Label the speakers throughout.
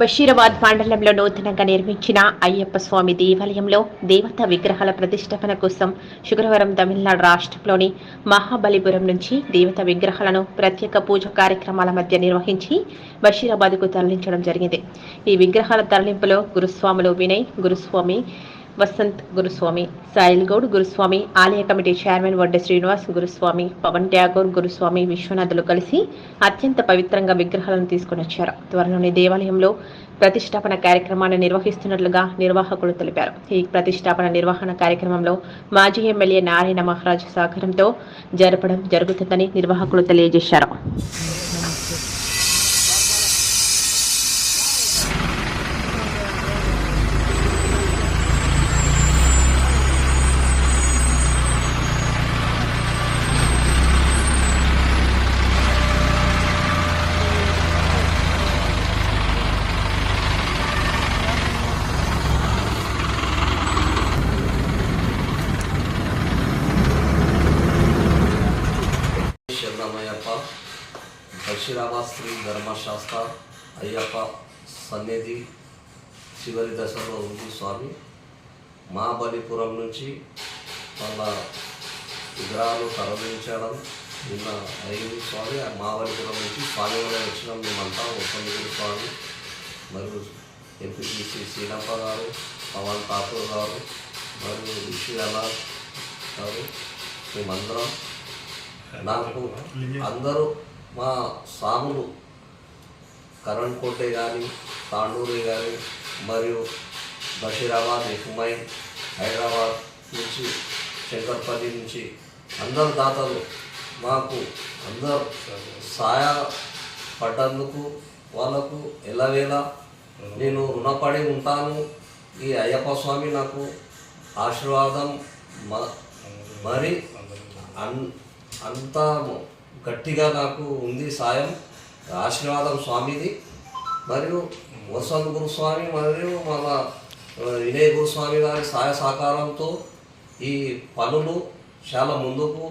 Speaker 1: బషీరాబాద్ మండలంలో నూతనంగా నిర్మించిన అయ్యప్ప స్వామి దేవాలయంలో దేవతా విగ్రహాల ప్రతిష్టాపన కోసం శుక్రవారం తమిళనాడు రాష్ట్రంలోని మహాబలిపురం నుంచి దేవతా విగ్రహాలను ప్రత్యేక పూజ కార్యక్రమాల మధ్య నిర్వహించి బషీరాబాద్కు తరలించడం జరిగింది. ఈ విగ్రహాల తరలింపులో గురుస్వాములు వినయ్ గురుస్వామి వసంత్ గురుస్వామి సాయిల్ గౌడ్ గురుస్వామి ఆలయ కమిటీ చైర్మన్ వడ్డ శ్రీనివాస్ గురుస్వామి పవన్ ట్యాగోర్ గురుస్వామి విశ్వనాథులు కలిసి అత్యంత పవిత్రంగా విగ్రహాలను తీసుకుని వచ్చారు. త్వరలోనే దేవాలయంలో ప్రతిష్టాపన కార్యక్రమాన్ని నిర్వహిస్తున్నట్లుగా నిర్వాహకులు తెలిపారు. ఈ ప్రతిష్టాపన నిర్వహణ కార్యక్రమంలో మాజీ ఎమ్మెల్యే నారాయణ మహారాజ్ సహకారంతో జరపడం జరుగుతుందని నిర్వాహకులు తెలియజేశారు.
Speaker 2: రామయ్యప్ప బషీరాబాద్ శ్రీ ధర్మశాస్త్ర అయ్యప్ప సన్నిధి చివరి దశలో ఉంది స్వామి. మహాబలిపురం నుంచి వాళ్ళ విగ్రహాలు తరలించడం నిన్న అయ్యింది స్వామి. ఆ మహాబలిపురం నుంచి స్వామివారి వచ్చినాం మేమంతా ఒప్పందగిరి స్వామి. మరియు ఎంపీటీసీ సీనప్ప గారు పవన్ ఠాకూర్ గారు మరియు విషయాల గారు మేమందరం నాకు అందరూ మా స్వాములు కరణ్ కోటే కానీ తాండూరి కానీ మరియు బషీరాబాద్ ఎక్కుమై హైదరాబాద్ నుంచి శంకర్పల్లి నుంచి అందరు దాతలు మాకు అందరు సాయ పడ్డందుకు వాళ్ళకు ఎల్లవేళ నేను రుణపడి ఉంటాను. ఈ అయ్యప్ప స్వామి నాకు ఆశీర్వాదం మరి అన్ అంత గట్టిగా నాకు ఉంది సాయం. ఆశీర్వాదం స్వామిది. మరియు వసంత్ గురుస్వామి మరియు మన వినయ వినయ్ గురుస్వామి గారి సహాయ సహకారంతో ఈ పనులు చాలా ముందుకు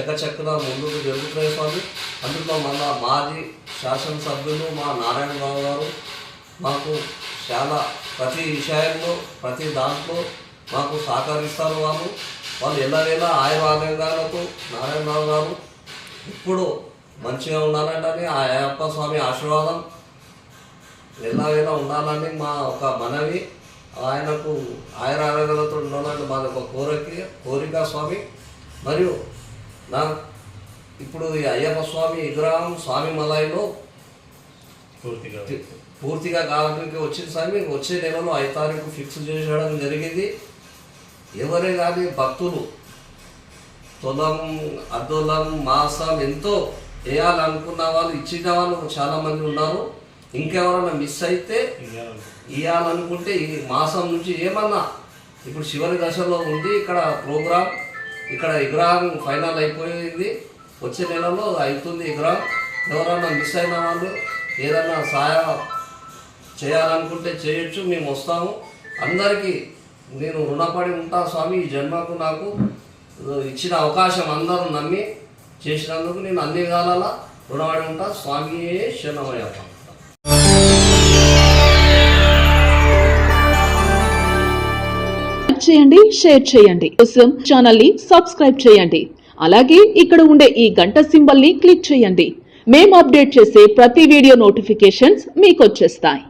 Speaker 2: చకచక్కన ముందుకు జరుగుతున్నాయి స్వామి. అందులో మన మాజీ శాసనసభ్యులు మా నారాయణరావు గారు మాకు చాలా ప్రతి విషయంలో ప్రతి దాంట్లో మాకు సహకరిస్తారు వాళ్ళు. వాళ్ళు ఎల్లవేళ ఆయుర్వేదంగాలకు నారాయణరావు గారు ఇప్పుడు మంచిగా ఉండాలంటే ఆ అయ్యప్ప స్వామి ఆశీర్వాదం. ఎల్లవేళ ఉండాలని మా ఒక మనవి. ఆయనకు ఆయుర ఆరోగ్యాలతో ఉండాలని మాది ఒక కోరిక కోరిక స్వామి. మరియు నా ఇప్పుడు ఈ అయ్యప్ప స్వామి విగ్రహం స్వామి మలైలో
Speaker 3: పూర్తిగా
Speaker 2: పూర్తిగా కాలానికి వచ్చింది స్వామి. వచ్చే నెలలో ఐదు తారీఖు ఫిక్స్ చేయడం జరిగింది. ఎవరే కానీ భక్తులు తులం అర్ధులం మాసం ఎంతో వేయాలనుకున్న వాళ్ళు ఇచ్చిన వాళ్ళు చాలామంది ఉన్నారు. ఇంకెవరైనా మిస్ అయితే ఇవ్వాలనుకుంటే ఈ మాసం నుంచి ఏమన్నా ఇప్పుడు చివరి దశలో ఉంది ఇక్కడ ప్రోగ్రామ్ ఇక్కడ విగ్రహం ఫైనల్ అయిపోయింది. వచ్చే నెలలో అవుతుంది విగ్రహం. ఎవరన్నా మిస్ అయిన వాళ్ళు ఏదన్నా సహాయం చేయాలనుకుంటే చేయొచ్చు. మేము వస్తాము. అందరికీ నేను రుణపడి ఉంటా స్వామి ఈ జన్మకు నాకు ఇచ్చిన అవకాశం అందరూ నమ్మి చేసినందుకు నేను అన్ని విధాల రుణపడి ఉంటా. స్వామియే శరణమయ్యప్ప.
Speaker 4: చేయండి షేర్ చేయండి. కోసం ఛానల్ని సబ్స్క్రైబ్ చేయండి. అలాగే ఇక్కడ ఉండే ఈ గంట సింబల్ని క్లిక్ చేయండి. మేము అప్డేట్ చేసే ప్రతి వీడియో నోటిఫికేషన్స్ మీకు వచ్చేస్తాయి.